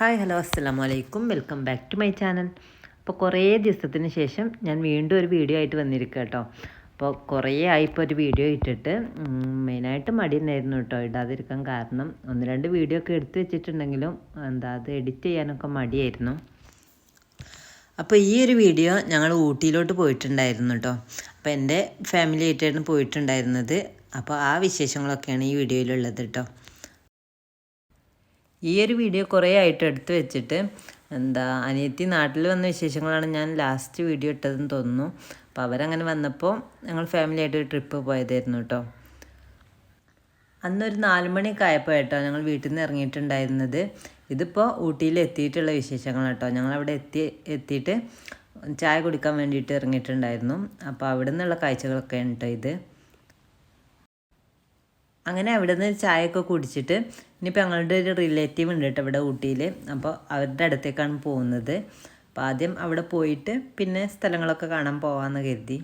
Hi hello അസ്സലാമു അലൈക്കും welcome back to my channel. അപ്പോൾ കുറേ ദിവസത്തിന് ശേഷം ഞാൻ വീണ്ടും ഒരു വീഡിയോ ആയിട്ട് വന്നിരിക്കുക കേട്ടോ. അപ്പോൾ കുറേ ആയിപ്പോൾ ഒരു വീഡിയോ ഇട്ടിട്ട് മെയിനായിട്ട് മടി തന്നെയായിരുന്നു കേട്ടോ. ഇടാതിരിക്കാൻ കാരണം ഒന്ന് രണ്ട് വീഡിയോ ഒക്കെ എടുത്തു വെച്ചിട്ടുണ്ടെങ്കിലും എന്താ അത് എഡിറ്റ് ചെയ്യാനൊക്കെ മടിയായിരുന്നു. അപ്പോൾ ഈ ഒരു വീഡിയോ ഞങ്ങൾ ഊട്ടിയിലോട്ട് പോയിട്ടുണ്ടായിരുന്നു കേട്ടോ. അപ്പോൾ എന്റെ ഫാമിലി ആയിട്ടായിരുന്നു പോയിട്ടുണ്ടായിരുന്നത്. അപ്പോൾ ആ വിശേഷങ്ങളൊക്കെയാണ് ഈ വീഡിയോയിലുള്ളത് കേട്ടോ. ഈ ഒരു വീഡിയോ കുറേ ആയിട്ട് എടുത്തു വെച്ചിട്ട് എന്താ അനിയത്തി നാട്ടിൽ വന്ന വിശേഷങ്ങളാണ് ഞാൻ ലാസ്റ്റ് വീഡിയോ ഇട്ടതെന്ന് തോന്നുന്നു. അപ്പോൾ അവരങ്ങനെ വന്നപ്പോൾ ഞങ്ങൾ ഫാമിലി ആയിട്ട് ട്രിപ്പ് പോയതായിരുന്നു കേട്ടോ അന്നൊരു നാല് മണിയൊക്കെ ആയപ്പോൾ കേട്ടോ ഞങ്ങൾ വീട്ടിൽ നിന്ന് ഇറങ്ങിയിട്ടുണ്ടായിരുന്നത്. ഇതിപ്പോൾ ഊട്ടിയിൽ എത്തിയിട്ടുള്ള വിശേഷങ്ങൾ കേട്ടോ ഞങ്ങൾ അവിടെ എത്തി എത്തിയിട്ട് ചായ കുടിക്കാൻ വേണ്ടിയിട്ട് ഇറങ്ങിയിട്ടുണ്ടായിരുന്നു. അപ്പോൾ അവിടെ നിന്നുള്ള കാഴ്ചകളൊക്കെയാണ് കേട്ടോ ഇത്. അങ്ങനെ അവിടെ നിന്ന് ചായയൊക്കെ കുടിച്ചിട്ട് ഇനിയിപ്പോൾ ഞങ്ങളുടെ ഒരു റിലേറ്റീവ് ഉണ്ട് കേട്ടോ ഇവിടെ ഊട്ടിയിൽ അപ്പോൾ അവരുടെ അടുത്തേക്കാണ് പോകുന്നത്. അപ്പോൾ ആദ്യം അവിടെ പോയിട്ട് പിന്നെ സ്ഥലങ്ങളൊക്കെ കാണാൻ പോകാമെന്ന് കരുതി.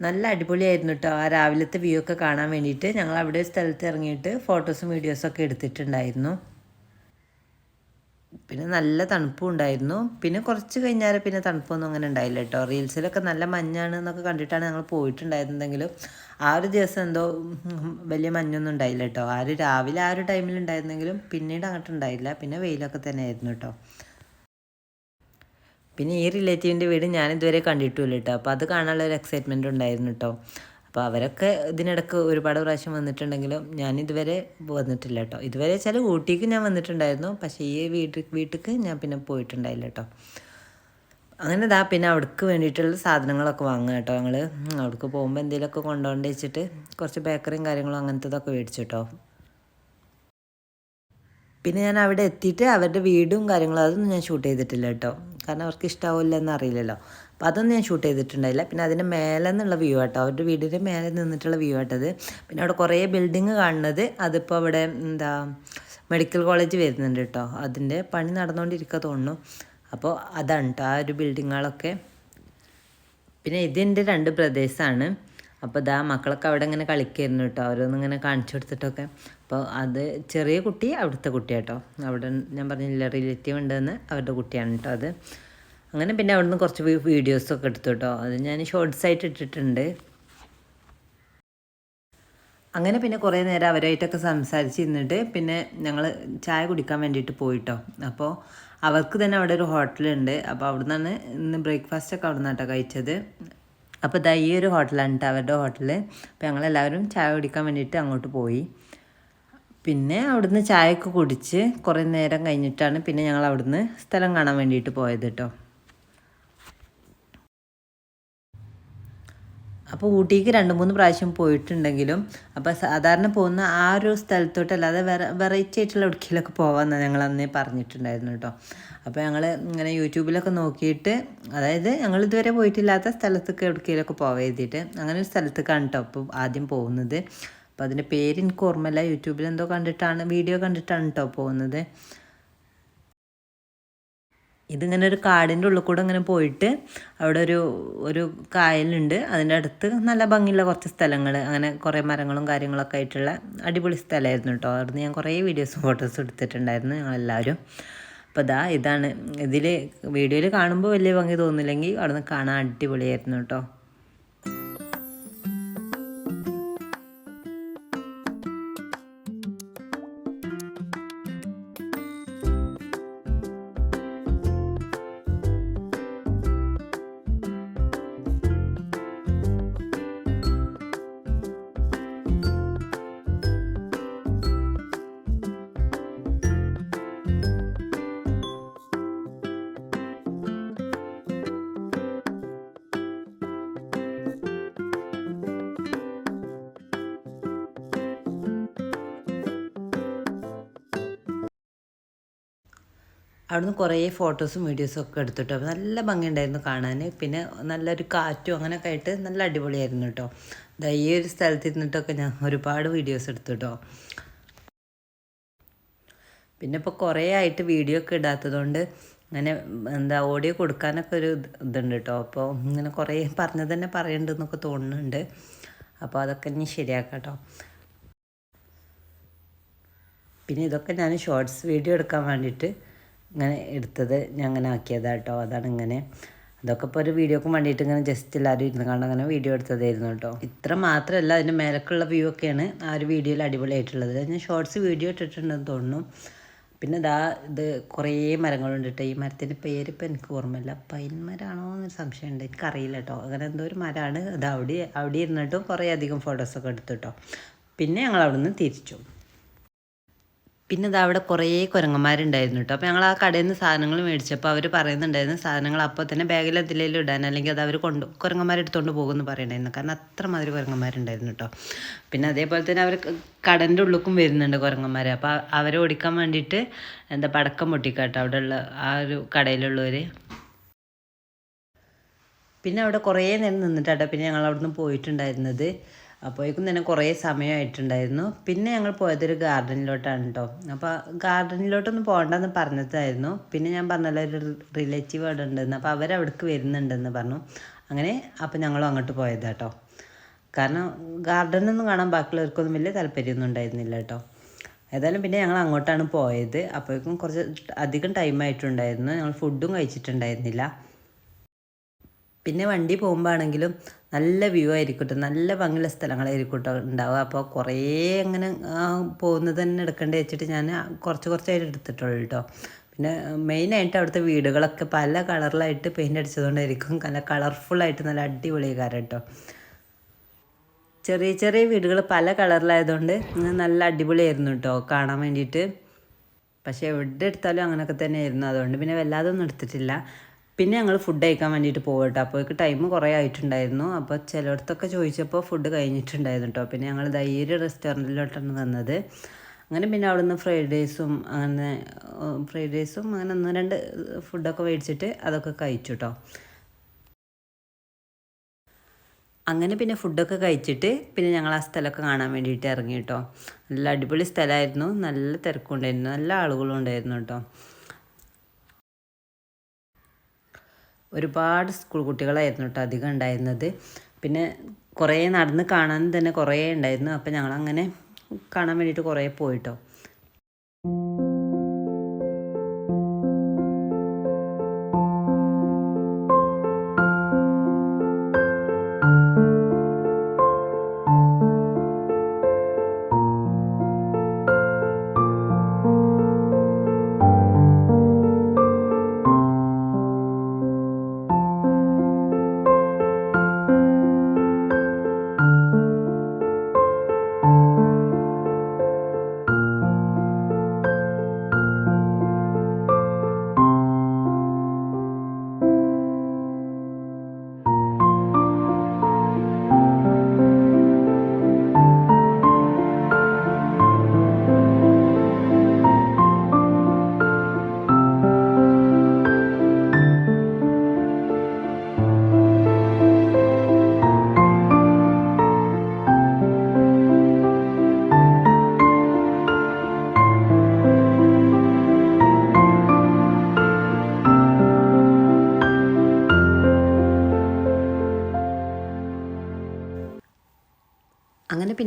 നല്ല അടിപൊളിയായിരുന്നു കേട്ടോ. ആ രാവിലത്തെ വ്യൂ ഒക്കെ കാണാൻ വേണ്ടിയിട്ട് ഞങ്ങൾ അവിടെ സ്ഥലത്ത് ഇറങ്ങിയിട്ട് ഫോട്ടോസും വീഡിയോസൊക്കെ എടുത്തിട്ടുണ്ടായിരുന്നു. പിന്നെ നല്ല തണുപ്പും ഉണ്ടായിരുന്നു പിന്നെ കുറച്ച് കഴിഞ്ഞാൽ പിന്നെ തണുപ്പൊന്നും അങ്ങനെ ഉണ്ടായില്ല കേട്ടോ റീൽസിലൊക്കെ നല്ല മഞ്ഞാണ് എന്നൊക്കെ കണ്ടിട്ടാണ് ഞങ്ങൾ പോയിട്ടുണ്ടായിരുന്നെങ്കിലും ആ ഒരു ദിവസം എന്തോ വലിയ മഞ്ഞൊന്നും ഉണ്ടായില്ല കേട്ടോ ആ ഒരു രാവിലെ ആ ഒരു ടൈമിൽ ഉണ്ടായിരുന്നെങ്കിലും പിന്നീട് അങ്ങോട്ട് ഉണ്ടായില്ല. പിന്നെ വെയിലൊക്കെ തന്നെ ആയിരുന്നു കേട്ടോ പിന്നെ ഈ റിലേറ്റീവിന്റെ വീട് ഞാൻ ഇതുവരെ കണ്ടിട്ടുമില്ല കേട്ടോ അപ്പോൾ അത് കാണാനുള്ള ഒരു എക്സൈറ്റ്മെന്റ് ഉണ്ടായിരുന്നു കേട്ടോ അപ്പോൾ അവരൊക്കെ ഇതിനിടക്ക് ഒരുപാട് പ്രാവശ്യം വന്നിട്ടുണ്ടെങ്കിലും ഞാൻ ഇതുവരെ വന്നിട്ടില്ല കേട്ടോ ഇതുവരെ ചില ഊട്ടിക്ക് ഞാൻ വന്നിട്ടുണ്ടായിരുന്നു. പക്ഷേ ഈ വീട്ടിൽ വീട്ടിലേക്ക് ഞാൻ പിന്നെ പോയിട്ടുണ്ടായില്ല കേട്ടോ അങ്ങനെ ഇതാ പിന്നെ അവിടേക്ക് വേണ്ടിയിട്ടുള്ള സാധനങ്ങളൊക്കെ വാങ്ങുക കേട്ടോ ഞങ്ങൾ അവിടേക്ക് പോകുമ്പോൾ എന്തെങ്കിലുമൊക്കെ കൊണ്ടുകൊണ്ട് വെച്ചിട്ട് കുറച്ച് ബേക്കറിയും കാര്യങ്ങളും അങ്ങനത്തതൊക്കെ മേടിച്ചു കേട്ടോ പിന്നെ ഞാൻ അവിടെ എത്തിയിട്ട് അവരുടെ വീടും കാര്യങ്ങളും അതൊന്നും ഞാൻ ഷൂട്ട് ചെയ്തിട്ടില്ല കേട്ടോ കാരണം അവർക്ക് ഇഷ്ടാവില്ല എന്ന് അറിയില്ലല്ലോ അപ്പോൾ അതൊന്നും ഞാൻ ഷൂട്ട് ചെയ്തിട്ടുണ്ടായില്ല. പിന്നെ അതിന്റെ മേലെ നിന്നുള്ള വ്യൂ ആട്ടോ. അവരുടെ വീടിന്റെ മേലെ നിന്നിട്ടുള്ള വ്യൂ ആട്ടത് പിന്നെ അവിടെ കുറേ ബിൽഡിങ് കാണുന്നത് അതിപ്പോൾ അവിടെ എന്താ മെഡിക്കൽ കോളേജ് വരുന്നുണ്ട് കേട്ടോ അതിന്റെ പണി നടന്നുകൊണ്ടിരിക്കുക തോന്നുന്നു. അപ്പോൾ അതാണ് കേട്ടോ ആ ഒരു ബിൽഡിങ്ങുകളൊക്കെ പിന്നെ ഇതിന്റെ രണ്ട് പ്രദേശമാണ് അപ്പോൾ ഇതാ മക്കളൊക്കെ അവിടെ ഇങ്ങനെ കളിക്കായിരുന്നു കേട്ടോ അവരൊന്നും ഇങ്ങനെ കാണിച്ചു കൊടുത്തിട്ടൊക്കെ. അപ്പോൾ അത് ചെറിയ കുട്ടി അവിടുത്തെ കുട്ടിയാട്ടോ അവിടെ ഞാൻ പറഞ്ഞില്ല റിലേറ്റീവ് ഉണ്ടെന്ന് അവരുടെ കുട്ടിയാണ് കേട്ടോ അത്. അങ്ങനെ പിന്നെ അവിടുന്ന് കുറച്ച് വീഡിയോസൊക്കെ എടുത്തു കേട്ടോ. അത് ഞാൻ ഷോർട്സ് ആയിട്ട് ഇട്ടിട്ടുണ്ട്. അങ്ങനെ പിന്നെ കുറേ നേരം അവരായിട്ടൊക്കെ സംസാരിച്ച് ഇരുന്നിട്ട് പിന്നെ ഞങ്ങൾ ചായ കുടിക്കാൻ വേണ്ടിയിട്ട് പോയിട്ടോ. അപ്പോൾ അവർക്ക് തന്നെ അവിടെ ഒരു ഹോട്ടലുണ്ട് അപ്പോൾ അവിടെ ഇന്ന് ബ്രേക്ക്ഫാസ്റ്റ് ഒക്കെ അവിടെ നിന്നാട്ടോ കഴിച്ചത്. അപ്പോൾ ഇതാ ഈ ഒരു ഹോട്ടലാണ് കേട്ടോ അവരുടെ ഹോട്ടൽ അപ്പോൾ ഞങ്ങളെല്ലാവരും ചായ കുടിക്കാൻ വേണ്ടിയിട്ട് അങ്ങോട്ട് പോയി. പിന്നെ അവിടുന്ന് ചായയൊക്കെ കുടിച്ച് കുറേ നേരം കഴിഞ്ഞിട്ടാണ് പിന്നെ ഞങ്ങൾ അവിടുന്ന് സ്ഥലം കാണാൻ വേണ്ടിയിട്ട് പോയത് കേട്ടോ. അപ്പോൾ ഊട്ടിക്ക് രണ്ട് മൂന്ന് പ്രാവശ്യം പോയിട്ടുണ്ടെങ്കിലും അപ്പോൾ സാധാരണ പോകുന്ന ആ ഒരു സ്ഥലത്തോട്ടല്ലാതെ വേറെ വെറൈറ്റി ആയിട്ടുള്ള ഉടുക്കിയിലൊക്കെ പോകാമെന്ന് ഞങ്ങൾ അന്നേ പറഞ്ഞിട്ടുണ്ടായിരുന്നു കേട്ടോ. അപ്പോൾ ഞങ്ങൾ ഇങ്ങനെ യൂട്യൂബിലൊക്കെ നോക്കിയിട്ട് അതായത് ഞങ്ങൾ ഇതുവരെ പോയിട്ടില്ലാത്ത സ്ഥലത്തൊക്കെ ഉടുക്കിയിലൊക്കെ പോകാൻ എഴുതിയിട്ട് അങ്ങനെ ഒരു സ്ഥലത്തേക്കാണ് കേട്ടോ അപ്പോൾ ആദ്യം പോകുന്നത്. അപ്പോൾ അതിന്റെ പേര് എനിക്ക് ഓർമ്മയില്ല യൂട്യൂബിൽ എന്തോ കണ്ടിട്ടാണ് വീഡിയോ കണ്ടിട്ടാണ് കേട്ടോ പോകുന്നത്. ഇതിങ്ങനെ ഒരു കാടിന്റെ ഉള്ളിൽ കൂടെ ഇങ്ങനെ പോയിട്ട് അവിടെ ഒരു ഒരു കായലുണ്ട്. അതിന്റെ അടുത്ത് നല്ല ഭംഗിയുള്ള കുറച്ച് സ്ഥലങ്ങൾ അങ്ങനെ കുറേ മരങ്ങളും കാര്യങ്ങളൊക്കെ ആയിട്ടുള്ള അടിപൊളി സ്ഥലമായിരുന്നു കേട്ടോ. അവിടുന്ന് ഞാൻ കുറേ വീഡിയോസും ഫോട്ടോസും എടുത്തിട്ടുണ്ടായിരുന്നു ഞങ്ങളെല്ലാവരും. അപ്പോൾ ഇതാ ഇതാണ്. ഇതിൽ വീഡിയോയിൽ കാണുമ്പോൾ വലിയ ഭംഗി തോന്നില്ലെങ്കിൽ അവിടുന്ന് കാണാൻ അടിപൊളിയായിരുന്നു കേട്ടോ. അവിടുന്ന് കുറേ ഫോട്ടോസും വീഡിയോസും ഒക്കെ എടുത്തിട്ടോ. നല്ല ഭംഗിയുണ്ടായിരുന്നു കാണാൻ. പിന്നെ നല്ലൊരു കാറ്റും അങ്ങനെയൊക്കെ ആയിട്ട് നല്ല അടിപൊളിയായിരുന്നു കേട്ടോ. ഈ ഒരു സ്ഥലത്ത് ഇരുന്നിട്ടൊക്കെ ഞാൻ ഒരുപാട് വീഡിയോസ് എടുത്തു കേട്ടോ. പിന്നെ ഇപ്പോൾ കുറേ ആയിട്ട് വീഡിയോ ഒക്കെ ഇടാത്തതുകൊണ്ട് അങ്ങനെ എന്താ ഓഡിയോ കൊടുക്കാനൊക്കെ ഒരു ഇതുണ്ട് കേട്ടോ. അപ്പോൾ ഇങ്ങനെ കുറേ പറഞ്ഞത് തന്നെ പറയണ്ടെന്നൊക്കെ തോന്നുന്നുണ്ട്. അപ്പോൾ അതൊക്കെ ഇനി ശരിയാക്കാം കേട്ടോ. പിന്നെ ഇതൊക്കെ ഞാൻ ഷോർട്സ് വീഡിയോ എടുക്കാൻ വേണ്ടിയിട്ട് ഇങ്ങനെ എടുത്തത് ഞാൻ അങ്ങനെ ആക്കിയതാണ് കേട്ടോ അതാണ് ഇങ്ങനെ. അതൊക്കെ ഇപ്പോൾ ഒരു വീഡിയോക്ക് വേണ്ടിയിട്ട് ഇങ്ങനെ ജസ്റ്റ് എല്ലാവരും ഇരുന്ന് കണ്ട് അങ്ങനെ വീഡിയോ എടുത്തതായിരുന്നു കേട്ടോ ഇത്ര മാത്രമല്ല അതിന്റെ മേലക്കുള്ള വ്യൂ ഒക്കെയാണ് ആ ഒരു വീഡിയോയിൽ അടിപൊളിയായിട്ടുള്ളത്. ഞാൻ ഷോർട്സ് വീഡിയോ ഇട്ടിട്ടുണ്ടെന്ന് തോന്നുന്നു. പിന്നെ ഇതാ ഇത് കുറേ മരങ്ങളുണ്ട് കേട്ടോ ഈ മരത്തിന്റെ പേര് ഇപ്പം എനിക്ക് ഓർമ്മയില്ല. പൈൻ മരമാണോ എന്നൊരു സംശയമുണ്ട്. എനിക്കറിയില്ല കേട്ടോ അങ്ങനെ എന്തോ ഒരു മരമാണ് അത് അവിടെ അവിടെ ഇരുന്നിട്ടും കുറേ അധികം ഫോട്ടോസൊക്കെ എടുത്തു കേട്ടോ പിന്നെ ഞങ്ങൾ അവിടെ നിന്ന് തിരിച്ചു. പിന്നെ ഇതാ അവിടെ കുറേ കുരങ്ങന്മാരുണ്ടായിരുന്നു കേട്ടോ അപ്പോൾ ഞങ്ങൾ ആ കടയിൽ നിന്ന് സാധനങ്ങൾ മേടിച്ചപ്പോൾ അവർ പറയുന്നുണ്ടായിരുന്നു സാധനങ്ങൾ അപ്പോൾ തന്നെ ബാഗിൽ എന്തിലേലും ഇടാൻ അല്ലെങ്കിൽ അത് അവർ കൊണ്ട് കുരങ്ങന്മാരെടുത്തുകൊണ്ട് പോകുമെന്ന് പറയണ്ടായിരുന്നു കാരണം അത്ര അത്രമാതിരി കുരങ്ങന്മാരുണ്ടായിരുന്നു കേട്ടോ പിന്നെ അതേപോലെ തന്നെ അവർ കടന്റെ ഉള്ളിലും വരുന്നുണ്ട് കുരങ്ങന്മാർ അപ്പോൾ അവരെ ഓടിക്കാൻ വേണ്ടിയിട്ട് എന്താ പടക്കം പൊട്ടിക്കാട്ടോ ഉള്ള ആ ഒരു കടയിലുള്ളവർ പിന്നെ അവിടെ കുറേ നേരം നിന്നിട്ടാട്ടോ പിന്നെ ഞങ്ങൾ അവിടുന്ന് പോയിട്ടുണ്ടായിരുന്നത്. അപ്പോഴേക്കും തന്നെ കുറേ സമയമായിട്ടുണ്ടായിരുന്നു. പിന്നെ ഞങ്ങൾ പോയതൊരു ഗാർഡനിലോട്ടാണ് കേട്ടോ അപ്പോൾ ഗാർഡനിലോട്ടൊന്നും പോകണ്ടെന്ന് പറഞ്ഞതായിരുന്നു പിന്നെ ഞാൻ പറഞ്ഞല്ലോ ഒരു റിലേറ്റീവ് അവിടെ ഉണ്ടെന്ന്. അപ്പോൾ അവരവിടേക്ക് വരുന്നുണ്ടെന്ന് പറഞ്ഞു. അങ്ങനെ അപ്പോൾ ഞങ്ങളും അങ്ങോട്ട് പോയതാട്ടോ കാരണം ഗാർഡനൊന്നും കാണാൻ ബാക്കിയുള്ളവർക്കൊന്നും വലിയ താല്പര്യമൊന്നും ഉണ്ടായിരുന്നില്ല കേട്ടോ ഏതായാലും പിന്നെ ഞങ്ങൾ അങ്ങോട്ടാണ് പോയത്. അപ്പോഴേക്കും കുറച്ച് അധികം ടൈം ആയിട്ടുണ്ടായിരുന്നു. ഞങ്ങൾ ഫുഡും കഴിച്ചിട്ടുണ്ടായിരുന്നില്ല. പിന്നെ വണ്ടി പോകുമ്പോഴാണെങ്കിലും നല്ല വ്യൂ ആയിരിക്കട്ടെ. നല്ല ഭംഗിയുള്ള സ്ഥലങ്ങളായിരിക്കട്ടെ ഉണ്ടാവുക. അപ്പോൾ കുറേ അങ്ങനെ പോകുന്നത് തന്നെ എടുക്കേണ്ടി വെച്ചിട്ട് ഞാൻ കുറച്ച് കുറച്ചായിട്ട് എടുത്തിട്ടുള്ളൂ കേട്ടോ. പിന്നെ മെയിനായിട്ട് അവിടുത്തെ വീടുകളൊക്കെ പല കളറിലായിട്ട് പെയിന്റ് അടിച്ചതുകൊണ്ടായിരിക്കും നല്ല കളർഫുള്ളായിട്ട് നല്ല അടിപൊളി കാരം കേട്ടോ. ചെറിയ ചെറിയ വീടുകൾ പല കളറിലായതുകൊണ്ട് നല്ല അടിപൊളിയായിരുന്നു കേട്ടോ കാണാൻ വേണ്ടിയിട്ട്. പക്ഷേ എവിടെ എടുത്താലും അങ്ങനെയൊക്കെ തന്നെയായിരുന്നു. അതുകൊണ്ട് പിന്നെ വല്ലാതെ ഒന്നും എടുത്തിട്ടില്ല. പിന്നെ ഞങ്ങൾ ഫുഡ് കഴിക്കാൻ വേണ്ടിയിട്ട് പോകും കേട്ടോ അപ്പോഴേക്ക് ടൈം കുറേ ആയിട്ടുണ്ടായിരുന്നു. അപ്പോൾ ചിലയിടത്തൊക്കെ ചോദിച്ചപ്പോൾ ഫുഡ് കഴിഞ്ഞിട്ടുണ്ടായിരുന്നു കേട്ടോ പിന്നെ ഞങ്ങൾ ധൈര്യ റെസ്റ്റോറന്റിലോട്ടാണ് വന്നത്. അങ്ങനെ പിന്നെ അവിടെ നിന്ന് ഫ്രൈഡ് റൈസും അങ്ങനെ ഫ്രൈഡ് റൈസും അങ്ങനെ ഒന്ന് രണ്ട് ഫുഡൊക്കെ മേടിച്ചിട്ട് അതൊക്കെ കഴിച്ചു കേട്ടോ അങ്ങനെ പിന്നെ ഫുഡൊക്കെ കഴിച്ചിട്ട് പിന്നെ ഞങ്ങൾ ആ സ്ഥലമൊക്കെ കാണാൻ വേണ്ടിയിട്ട് ഇറങ്ങി കേട്ടോ നല്ല അടിപൊളി സ്ഥലമായിരുന്നു. നല്ല തിരക്കുണ്ടായിരുന്നു. നല്ല ആളുകളും ഉണ്ടായിരുന്നു കേട്ടോ ഒരുപാട് സ്കൂൾ കുട്ടികളായിരുന്നു കേട്ടോ അധികം ഉണ്ടായിരുന്നത്. പിന്നെ കുറേ നടന്ന് കാണാൻ തന്നെ കുറേ ഉണ്ടായിരുന്നു. അപ്പോൾ ഞങ്ങളങ്ങനെ കാണാൻ വേണ്ടിയിട്ട് കുറേ പോയിട്ടോ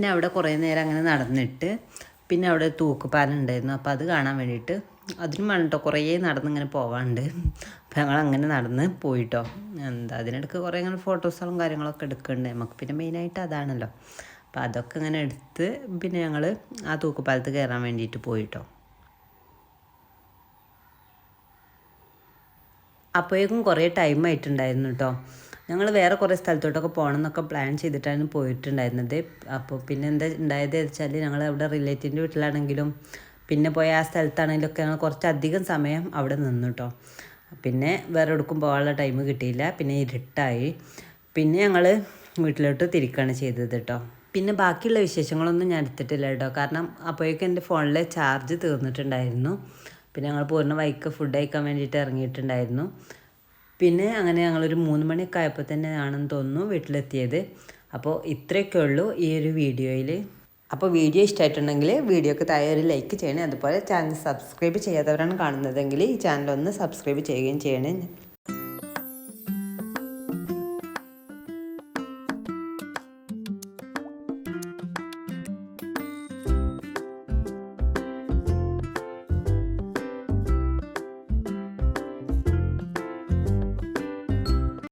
പിന്നെ അവിടെ കുറേ നേരം അങ്ങനെ നടന്നിട്ട് പിന്നെ അവിടെ തൂക്കുപാലം ഉണ്ടായിരുന്നു. അപ്പോൾ അത് കാണാൻ വേണ്ടിയിട്ട് അതിനും വേണം കേട്ടോ കുറേ നടന്ന് ഇങ്ങനെ പോവാണ്ട്. അപ്പോൾ ഞങ്ങൾ അങ്ങനെ നടന്ന് പോയിട്ടോ. എന്താ അതിനിടയ്ക്ക് കുറേ അങ്ങനെ ഫോട്ടോസുകളും കാര്യങ്ങളൊക്കെ എടുക്കുന്നുണ്ട് നമുക്ക് പിന്നെ മെയിനായിട്ട് അതാണല്ലോ. അപ്പോൾ അതൊക്കെ ഇങ്ങനെ എടുത്ത് പിന്നെ ഞങ്ങൾ ആ തൂക്കുപാലത്ത് കയറാൻ വേണ്ടിയിട്ട് പോയിട്ടോ. അപ്പോഴേക്കും കുറേ ടൈം ആയിട്ടുണ്ടായിരുന്നു കേട്ടോ ഞങ്ങൾ വേറെ കുറേ സ്ഥലത്തോട്ടൊക്കെ പോകണം എന്നൊക്കെ പ്ലാൻ ചെയ്തിട്ടാണ് പോയിട്ടുണ്ടായിരുന്നത്. അപ്പോൾ പിന്നെ എന്താ ഉണ്ടായത് വെച്ചാൽ ഞങ്ങൾ അവിടെ റിലേറ്റീവിന്റെ വീട്ടിലാണെങ്കിലും പിന്നെ പോയ ആ സ്ഥലത്താണെങ്കിലൊക്കെ ഞങ്ങൾ കുറച്ചധികം സമയം അവിടെ നിന്നു കേട്ടോ പിന്നെ വേറെ എടുക്കും പോകാനുള്ള ടൈം കിട്ടിയില്ല. പിന്നെ ഇരുട്ടായി. പിന്നെ ഞങ്ങൾ വീട്ടിലോട്ട് തിരിക്കുകയാണ് ചെയ്തത് കേട്ടോ പിന്നെ ബാക്കിയുള്ള വിശേഷങ്ങളൊന്നും ഞാൻ എടുത്തിട്ടില്ല കേട്ടോ കാരണം അപ്പോഴേക്കും എന്റെ ഫോണിലെ ചാർജ് തീർന്നിട്ടുണ്ടായിരുന്നു. പിന്നെ ഞങ്ങൾ പൂർണ വൈക്ക് ഫുഡ് കഴിക്കാൻ വേണ്ടിയിട്ട് ഇറങ്ങിയിട്ടുണ്ടായിരുന്നു. പിന്നെ അങ്ങനെ ഞങ്ങളൊരു മൂന്ന് മണിയൊക്കെ ആയപ്പോൾ തന്നെ ആണെന്ന് തോന്നുന്നു വീട്ടിലെത്തിയത്. അപ്പോൾ ഇത്രയൊക്കെ ഉള്ളൂ ഈ ഒരു വീഡിയോയിൽ അപ്പോൾ വീഡിയോ ഇഷ്ടമായിട്ടുണ്ടെങ്കിൽ വീഡിയോക്ക് താഴെ ഒരു ലൈക്ക് ചെയ്യണേ. അതുപോലെ ചാനൽ സബ്സ്ക്രൈബ് ചെയ്യാത്തവരാണ് കാണുന്നതെങ്കിൽ ഈ ചാനൽ ഒന്ന് സബ്സ്ക്രൈബ് ചെയ്യുകയും ചെയ്യണേ.